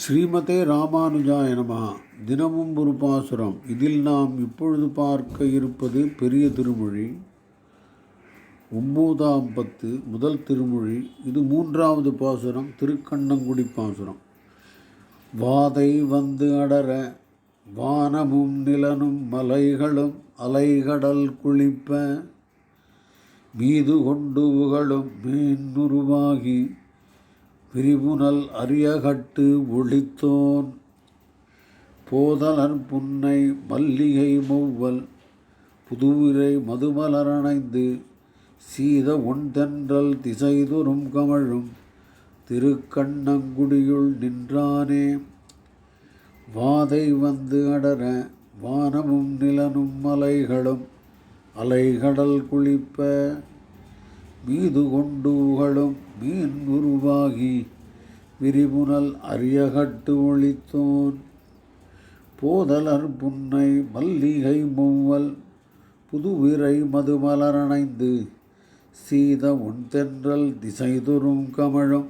ஸ்ரீமதே ராமானுஜாய நமஹ தினமும் ஒரு பாசுரம். இதில் நாம் இப்பொழுது பார்க்க இருப்பது பெரிய திருமொழி. ஒம்போதாம் பத்து முதல் திருமொழி. இது மூன்றாவது பாசுரம் திருக்கண்ணங்குடி பாசுரம். வாதை வந்து அடர வானமும் நிலனும் மலைகளும் அலைகடல் குளிப்ப. மீது கொண்டு உகழும் மீனுருவாகி விரிபுனல் அரியகட்டு ஒளித்தோன் போதலன் புன்னை மல்லிகை மௌவல் புதுவிரை மதுமலரணைந்து சீத ஒன்தென்றல் திசைதொறும் கமழும் திருக்கண்ணங்குடியுள் நின்றானே. வாதை வந்து அடர வானமும் நிலனும் மலைகளும் அலைகடல் குளிப்ப மீது கொண்டு உகழும் மீன் உருவாகி விரிமுனல் அரியகட்டு ஒளித்தோன் போதலர் புன்னை மல்லிகை மூவல் புதுவிரை மதுமலரணைந்து சீத ஒன்தென்றல் திசைதொறும் கமழும்.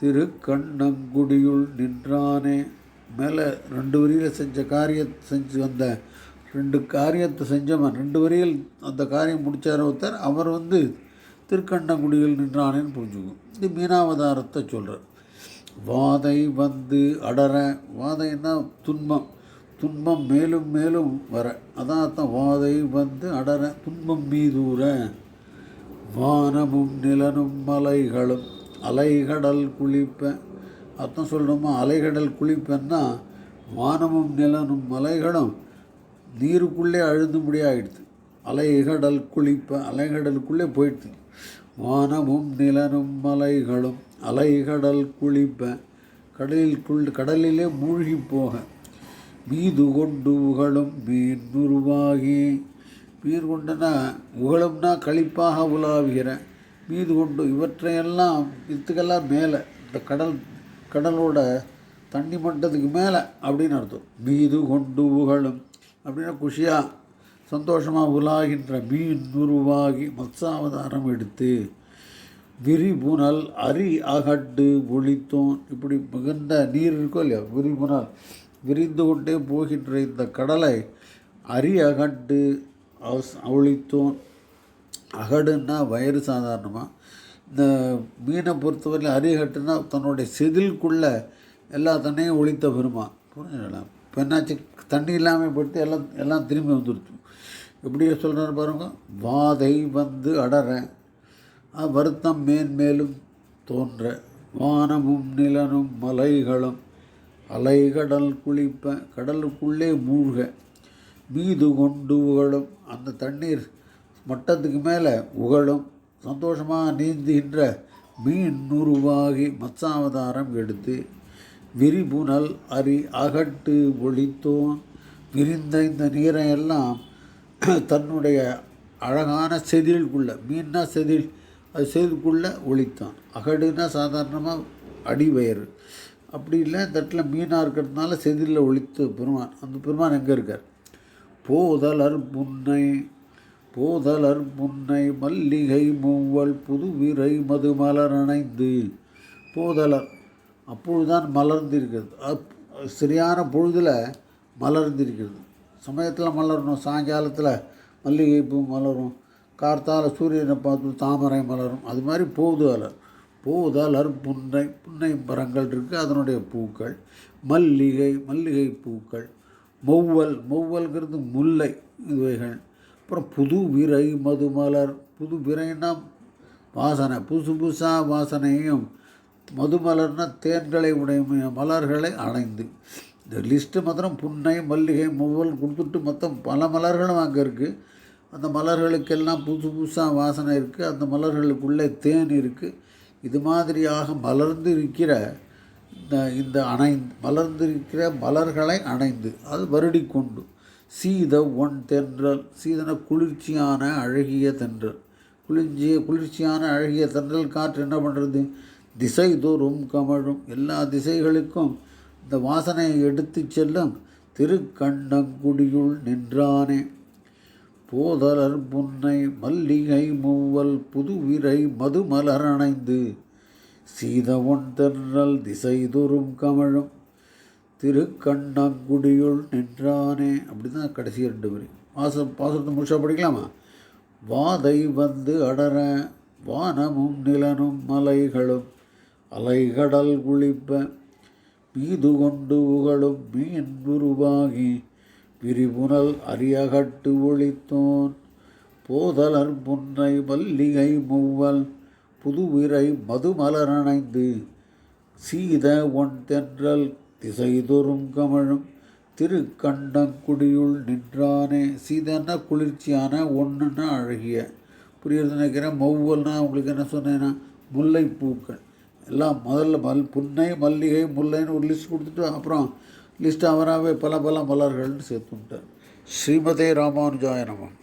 திருக்கண்ணங்குடியுள் நின்றானே. மேலே ரெண்டு வரியில் செஞ்ச காரியத்தை செஞ்சு வந்த ரெண்டு காரியத்தை செஞ்சவன். ரெண்டு வரியில் அந்த காரியம் முடித்தார் ஒருத்தர். அவர் வந்து திருக்கண்டங்குடியில் நின்றானேன்னு புரிஞ்சுக்கும் இது மீனாவதாரத்தை சொல்கிறார் வாதை வந்து அடர வாதைன்னா துன்பம். துன்பம் மேலும் மேலும் வர. அதான் வாதை வந்து அடர துன்பம் மீதூர வானமும் நிலனும் மலைகளும் அலைகடல் குளிப்ப. அர்த்தம் சொல்லணுமா? அலைகடல் குளிப்பன்னா வானமும் நிலனும் மலைகளும் நீருக்குள்ளே அழுதும்படி ஆயிடுது அலைகடல் குளிப்ப அலைகடலுக்குள்ளே போயிடுது. வானமும் நிலனும் மலைகளும் அலைகடல் குளிப்ப கடலிற்குள் கடலிலே மூழ்கி போக. மீது கொண்டு உகழும் மீன் உருவாகி மீன் கொண்டுனா உகழும்னா கழிப்பாக உலாவுகிற. மீது கொண்டு இவற்றையெல்லாம் இதுக்கெல்லாம் மேலே இந்த கடல் கடலோட தண்ணி மட்டத்துக்கு மேலே அப்படின்னு அர்த்தம். மீது கொண்டு உகழும் அப்படின்னா குஷியாக சந்தோஷமாக உலாகின்ற மீன் உருவாகி மத்சாவதாரம் எடுத்து விரிபுனல் அரி அகட்டு ஒளித்தோன். இப்படி மிகுந்த நீர் இருக்கோ இல்லையா? விரிபுனல். விரிந்து கொண்டே போகின்ற இந்த கடலை அரி அகட்டு ஒளித்தோன். அகடுன்னா வயிறு சாதாரணமாக இந்த மீனை பொறுத்தவரையில் அரிகட்டுன்னா தன்னுடைய செதிலுக்குள்ளே எல்லா ஒழித்த பெருமா புரிஞ்சுக்கலாம் இப்போ என்னாச்சு தண்ணி இல்லாமல் போயிட்டு எல்லாம் எல்லாம் திரும்பி வந்துடுச்சு. எப்படி சொல்கிறாரு பாருங்க வாதை வந்து அடற வருத்தம் மேன்மேலும் தோன்ற வானமும் நிலனும் மலைகளும் அலைகடல் குளிப்ப கடலுக்குள்ளே மூழ்க மீது கொண்டு உகழும். அந்த தண்ணீர் மட்டத்துக்கு மேலே உகழும். சந்தோஷமாக நீந்துகின்ற மீன் உருவாகி மத்சாவதாரம் எடுத்து விரிபுனல் அரி அகட்டு ஒளித்தோன் விரிந்த இந்த நீரை எல்லாம் தன்னுடைய அழகான செதிலுக்குள்ளே மீன்னா செதில்? அது செதிலுக்குள்ளே ஒளித்தான் அகடுனா சாதாரணமாக அடிவயறு. அப்படி இல்லை இந்த இடத்துல மீனாக இருக்கிறதுனால செதிலில் ஒழித்து பெருமான். அந்த பெருமான் எங்கே இருக்கார்? போதலர் முன்னை போதலர் முன்னை மல்லிகை மூவல் புதுவிரை மது மலர் அணைந்து. போதலர் அப்பொழுதுதான் மலர்ந்திருக்கிறது. அப் சரியான பொழுதில் மலர்ந்திருக்கிறது. சமயத்தில் மலரணும் சாயங்காலத்தில் மல்லிகை பூ மலரும் கார்த்தால சூரியனை பார்த்து தாமரை மலரும் அது மாதிரி போதுதலர் போதலர் புன்னை புன்னை மரங்கள் இருக்குது அதனுடைய பூக்கள். மல்லிகை மல்லிகை பூக்கள். மொவ்வல் மொவ்வல்ங்கிறது முல்லை இவைகள். அப்புறம் புது விரை மதுமலர் புது விரைன்னா வாசனை புதுசு புதுசாக வாசனையும் மதுமலர்ன தேன்களை உடைய மலர்களை அணைந்து. இந்த லிஸ்ட்டு மாத்திரம் புன்னை மல்லிகை மூவல் கொடுத்துட்டு மொத்தம் பல மலர்களும் அங்கே இருக்குது அந்த மலர்களுக்கெல்லாம் புதுசு புதுசாக வாசனை இருக்குது அந்த மலர்களுக்குள்ளே தேன் இருக்குது இது மாதிரியாக மலர்ந்து இருக்கிற இந்த இந்த அணைந்து மலர்ந்திருக்கிற மலர்களை அணைந்து. அது வருடி கொண்டு. சீத ஒன் தென்றல் சீதன குளிர்ச்சியான அழகிய தென்றல். குளிர்ச்சிய குளிர்ச்சியான அழகிய தென்றல் காற்று என்ன பண்ணுறது திசை தூரும் கமழும் எல்லா திசைகளுக்கும் இந்த வாசனையை எடுத்து செல்லும் திருக்கண்ணங்குடியுள் நின்றானே. போதலர் புன்னை மல்லிகை மூவல் புதுவிரை மதுமலர் அணைந்து சீதவொன் தென்றல் திசைதொறும் கமழும் திருக்கண்ணங்குடியுள் நின்றானே. அப்படி தான் கடைசி ரெண்டு வரி. பாசம் பாசத்தை முழுசாக படிக்கலாமா? வாதை வந்து அடர வானமும் நிலனும் மலைகளும் அலைகடல் குளிப்ப மீது கொண்டு உகழும் மீன் உருவாகி விரிபுனல் அரியகட்டு ஒளித்தோன் போதலர் புன்னை மல்லிகை மூவல் புதுவிரை மதுமலரணைந்து சீத ஒன் தென்றல் திசைதொறும் கமழும் திருக்கண்டங்குடியுள் நின்றானே. சீதன்னா குளிர்ச்சியான ஒன்றுன்னா அழகிய. புரியுறது நினைக்கிறேன். மௌவல்னா உங்களுக்கு என்ன சொன்னேன்னா முல்லைப்பூக்கள். எல்லாம் முதல்ல மல் புன்னை மல்லிகை முல்லைன்னு ஒரு லிஸ்ட் கொடுத்துட்டு அப்புறம் லிஸ்ட் அவராகவே பல பல மலர்கள்னு சேர்த்துட்டார் ஸ்ரீமதே ராமானுஜாய நமம்